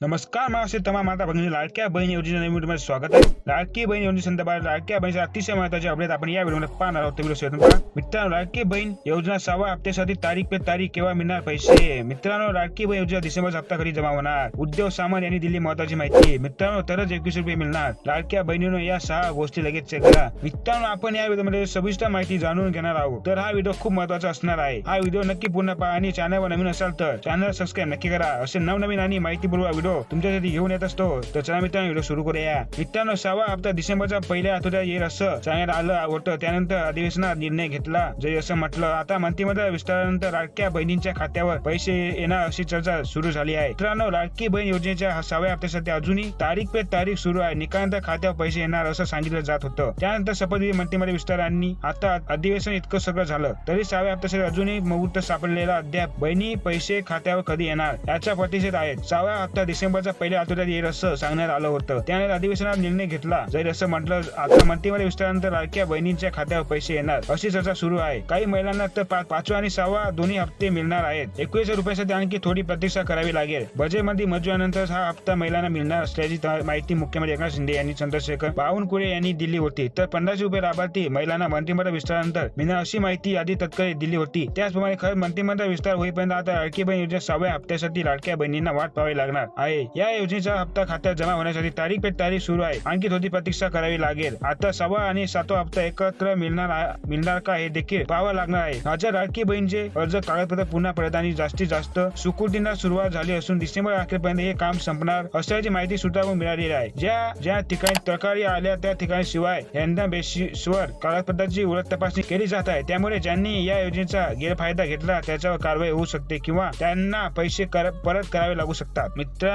नमस्कार महाराष्ट्र तमा माता भगिनी लाडक्या बहीण योजनेच्या नवीन व्हिडिओमध्ये स्वागत आहे लाडकी बहीण योजनेसंदर्भात लाडक्या बहिणीचे अतिशय महत्त्वाचे अपडेट आपण या व्हिडिओमध्ये पाहणार आहोत व्हिडिओ मित्रांनो लाडकी बहीण योजना सहाव्या हप्त्यासाठी तारीख पे तारीख केव्हा मिळणार पैसे मित्रांनो लाडकी बहीण योजना डिसेंबर हप्ता कधी जमा होणार उद्योग सामान यांनी दिली महत्वाची माहिती मित्रांनो तरच एकवीस रुपये मिळणार लाडक्या बहिणीनं या सहा गोष्टी लगेच चेक करा। मित्रांनो आपण या व्हिडिओमध्ये सविस्तर माहिती जाणून घेणार आहोत। तर हा व्हिडिओ खूप महत्त्वाचा असणार आहे. हा व्हिडिओ नक्की पूर्ण पहा आणि चॅनलवर नवीन असाल तर चॅनल सबस्क्राईब नक्की करा. असे नवनवीन आणि माहितीपूर्वक व्हिडिओ तुमच्यासाठी घेऊन येत असतो तर चला मित्रांनो व्हिडिओ सुरू करूया. मित्रांनो सहावा हप्ता डिसेंबरच्या पहिल्या आठवड्यात येईल असं सांगण्यात आलं होतं त्यानंतर अधिवेशनात निर्णय घेतला जरी असं म्हटलं. आता मंत्रिमंडळ विस्तारानंतर लाडक्या बहिणींच्या खात्यावर पैसे येणार अशी चर्चा सुरू झाली आहे. मित्रांनो लाडकी बहीण योजनेच्या सहाव्या हप्त्यासाठी अजूनही तारीख पे तारीख सुरू आहे. निकालानंतर खात्यावर पैसे येणार असं सांगितलं जात होतं. त्यानंतर शपथविधी मंत्रिमंडळ विस्तारांनी आता अधिवेशन इतकं सगळं झालं तरी सहाव्या हप्त्यासाठी अजूनही मुहूर्त सापडलेला. अद्याप बहिणी पैसे खात्यावर कधी येणार याचा प्रतिषेध आहे. सहाव्या हप्ता डिसेंबरच्या पहिल्या आठवड्यात येईल असं सांगण्यात आलं होतं. त्याने अधिवेशनात निर्णय घेतला जरी असं म्हटलं आता मंत्रिमंडळ विस्तारानंतर लाडक्या बहिणींच्या खात्यावर पैसे येणार अशी चर्चा सुरू आहे. काही महिलांना तर पाचवा आणि सहावा दोन्ही हप्ते मिळणार आहेत. एकवीस रुपयासाठी आणखी थोडी प्रतीक्षा करावी लागेल. बजेटमध्ये मंजुरानंतर हा हप्ता महिलांना मिळणार असल्याची माहिती मुख्यमंत्री एकनाथ शिंदे यांनी चंद्रशेखर बावनकुळे यांनी दिली होती. तर पंधराशे रुपये लाभार्थी महिलांना मंत्रिमंडळ विस्तारानंतर मिळणार अशी माहिती आधी तत्काळ दिली होती. त्याचप्रमाणे खरं मंत्रिमंडळ विस्तार होईपर्यंत आता लाडकी बहीण योजना सहाव्या हप्त्यासाठी लाडक्या बहिणींना वाट पाहावी लागणार. आहे. या योजनेचा हप्ता खात्यात जमा होण्यासाठी तारीख पे तारीख सुरू आहे. आणखी थोडी प्रतीक्षा करावी लागेल. आता सव्वा आणि सातवा हप्ता एकत्र मिळणार मिळणार का हे देखील पाहावं लागणार आहे. माझ्या लाडकी बहीणचे अर्ज कागदपत्र पुन्हा पडत आणि जास्तीत जास्त सुकृतींना सुरुवात झाली असून डिसेंबर अखेरपर्यंत हे काम संपणार असल्याची माहिती सूत्रावरून मिळालेली आहे. ज्या ज्या ठिकाणी तक्रारी आल्या त्या ठिकाणी शिवाय यंदा बेशिसवर कागदपत्राची ओळख तपासणी केली जात आहे. त्यामुळे ज्यांनी या योजनेचा गैरफायदा घेतला त्याच्यावर कारवाई होऊ शकते किंवा त्यांना पैसे कर- परत करावे लागू शकतात.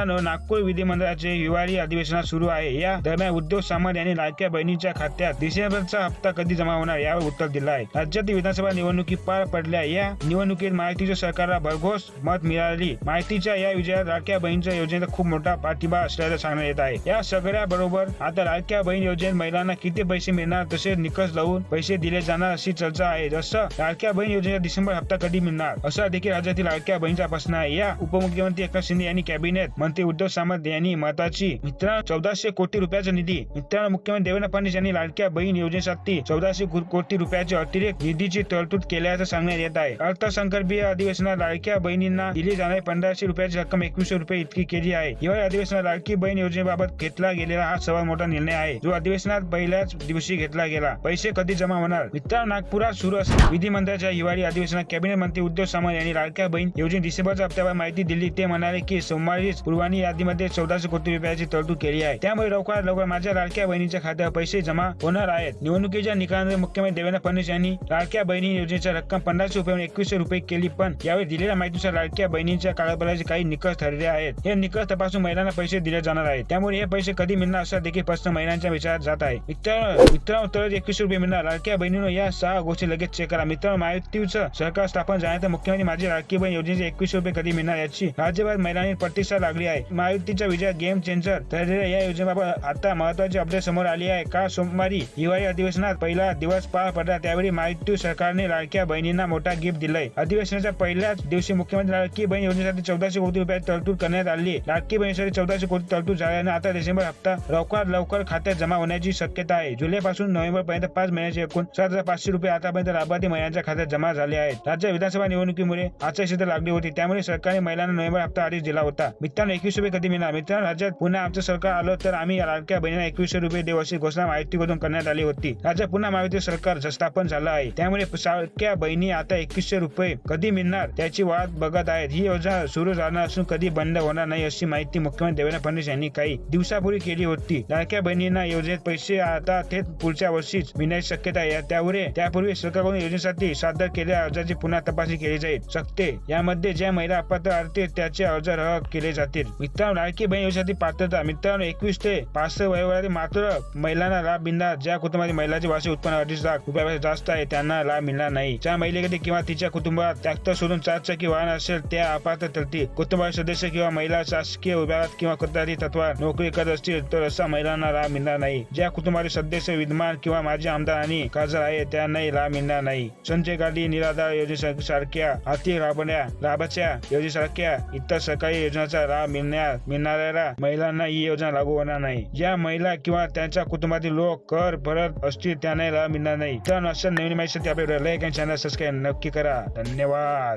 मित्रांनो नागपूर विधिमंडळाचे हिवाळी अधिवेशन सुरू आहे. या दरम्यान उद्धव सामंत यांनी लाडक्या बहिणीच्या खात्यात डिसेंबरचा हप्ता कधी जमा होणार यावर उत्तर दिलं आहे. राज्यातील विधानसभा निवडणुकी पार पडल्या. या निवडणुकीत माहितीच्या सरकारला भरघोस मत मिळाली. माहितीच्या या विजयात लाडक्या बहिणीच्या योजनेचा खूप मोठा पाठिंबा असल्याचं सांगण्यात येत आहे. या सगळ्या बरोबर आता लाडक्या बहीण योजनेत महिलांना किती पैसे मिळणार तसे निकष लावून पैसे दिले जाणार अशी चर्चा आहे. जसं लाडक्या बहीण योजनेचा डिसेंबर हप्ता कधी मिळणार असा देखील राज्यातील लाडक्या बहिणीचा प्रश्न आहे. या उपमुख्यमंत्री एकनाथ शिंदे यांनी कॅबिनेट मंत्री उद्धव सामंत यांनी महत्वाची मित्रांनो चौदाशे कोटी रुपयाचा निधी मित्रांनो मुख्यमंत्री देवेंद्र फडणवीस यांनी लाडक्या बहीण योजनेसाठी चौदाशे कोटी रुपयाचे अतिरिक्त निधीची तरतूद केल्याचं सांगण्यात येत आहे. अर्थसंकल्पीय अधिवेशनात लाडक्या बहिणींना दिली जाणारी पंधराशे रुपयाची रक्कम एकवीसशे रुपये इतकी केली आहे. हिवाळी अधिवेशनात लाडकी बहीण योजनेबाबत घेतला गेलेला हा सर्वात मोठा निर्णय आहे. जो अधिवेशनात पहिल्याच दिवशी घेतला गेला. पैसे कधी जमा होणार? मित्रांनो नागपुरात सुरू असलेल्या विधिमंडळाच्या हिवाळी अधिवेशनात कॅबिनेट मंत्री उद्धव सामंत यांनी लाडक्या बहीण योजने डिसेंबरच्या हप्त्यावर माहिती दिली. ते म्हणाले की सोमवारीच पूर्वानी यादीमध्ये चौदाशे कोटी रुपयाची तरतूद केली आहे. त्यामुळे लवकरात लवकर माझ्या लाडक्या बहिणीच्या खात्यावर पैसे जमा होणार आहेत. निवडणुकीच्या निकालानंतर मुख्यमंत्री देवेंद्र फडणवीस यांनी लाडक्या बहिणी योजनेची रक्कम पंधराशे रुपये एकवीसशे रुपये केली पण यावेळी दिलेल्या माहितीनुसार लाडक्या बहिणीच्या कागदपत्राचे काही निकष ठरले आहेत. हे निकष तपासून महिलांना पैसे दिले जाणार आहेत. त्यामुळे हे पैसे कधी मिळणार असा देखील प्रश्न महिलांच्या विचारात जात आहे. मित्रांनो मित्रांनो तरच एकवीसशे रुपये मिळणार. लाडक्या बहिणीनं या सहा गोष्टी लगेच चेक करा. मित्रांनो महायुतीचं सरकार स्थापन झाल्यानंतर मुख्यमंत्री माझी लाडकी बहीण योजनेचे एकवीसशे रुपये कधी मिळणार याची राज्यभर महिलांनी प्रतिष्ठा लागली आहे. महायुतीच्या विजय गेम चेंजर ठरलेल्या या योजनेबाबत आता महत्वाची अपडेट समोर आली आहे. का? सोमवारी हिवाळी अधिवेशनात पहिला दिवस पार पडला. त्यावेळी महायुती सरकारने लाडक्या बहिणींना मोठा गिफ्ट दिलाय. अधिवेशनाच्या पहिल्याच दिवशी मुख्यमंत्री लाडकी बहीण योजनेसाठी चौदाशे कोटी रुपयाची तरतूद करण्यात आली. लाडकी बहिणीसाठी चौदाशे कोटी तरतूद झाल्याने आता डिसेंबर हप्ता लवकरात लवकर खात्यात जमा होण्याची शक्यता आहे. जुलै पासून नोव्हेंबर पर्यंत पाच महिन्याचे एकूण सात हजार पाचशे रुपये आतापर्यंत लाभार्थी महिलांच्या खात्यात जमा झाले आहेत. राज्य विधानसभा निवडणुकीमुळे आचारसंहिता लागली होती. त्यामुळे सरकारने महिलांना नोव्हेंबर हप्ता आधीच दिला होता. मित्रांनो एकवीस रुपये कधी मिळणार? मित्रांनो राज्यात पुन्हा आमचं सरकार आलं तर आम्ही लाडक्या बहिणींना एकवीसशे रुपये देऊ अशी घोषणा महायुतीकडून करण्यात आली होती. राज्यात पुन्हा महायुती सरकार स्थापन झालं आहे. त्यामुळे सारख्या बहिणी आता एकवीसशे रुपये कधी मिळणार त्याची वाट बघत आहेत. ही योजना सुरू राहणार असून कधी बंद होणार नाही अशी माहिती मुख्यमंत्री देवेंद्र फडणवीस यांनी काही दिवसापूर्वी केली होती. लाडक्या बहिणींना योजनेत पैसे आता थेट पुढच्या वर्षीच मिळण्याची शक्यता आहे. त्यामुळे त्यापूर्वी सरकारकडून योजनेसाठी सादर केलेल्या अर्जाची पुन्हा तपासणी केली जाईल. शकते यामध्ये ज्या महिला अपात्र असतील त्याचे अर्ज रह केले जातील. मित्रांनो लाडकी बहीण योजनेची पात्रता. मित्रांनो एकवीस ते पाचशे वयोगटातील मात्र महिलांना लाभ मिळणार. ज्या कुटुंबातील महिलाचे वार्षिक उत्पन्न अडीच लाख रुपयापेक्षा जास्त आहे त्यांना लाभ मिळणार नाही. ज्या महिलेकडे किंवा तिच्या कुटुंबात ट्रॅक्टर सोडून चारचाकी वाहन असेल त्या अपात्र ठरतील. कुटुंबाचे सदस्य किंवा महिला शासकीय विभागात किंवा कोणत्याही तत्वात नोकरी करत असतील तर असा महिलांना लाभ मिळणार नाही. ज्या कुटुंबातील सदस्य विद्यमान किंवा माजी आमदार आणि खासदार आहे त्यांनाही लाभ मिळणार नाही. संजय गांधी निराधार योजनेसारख्या आर्थिक राबण्या लाभाच्या योजनेसारख्या इतर सरकारी योजनांचा लाभ मिळणार मिळणाऱ्या महिलांना ही योजना लागू होणार नाही. ज्या महिला किंवा त्यांच्या कुटुंबातील लोक कर भरत असतील त्यांना लाभ मिळणार नाही. तर अशा नवीन माहिती आपल्या लाईक आणि चॅनल सबस्क्राईब नक्की करा. धन्यवाद.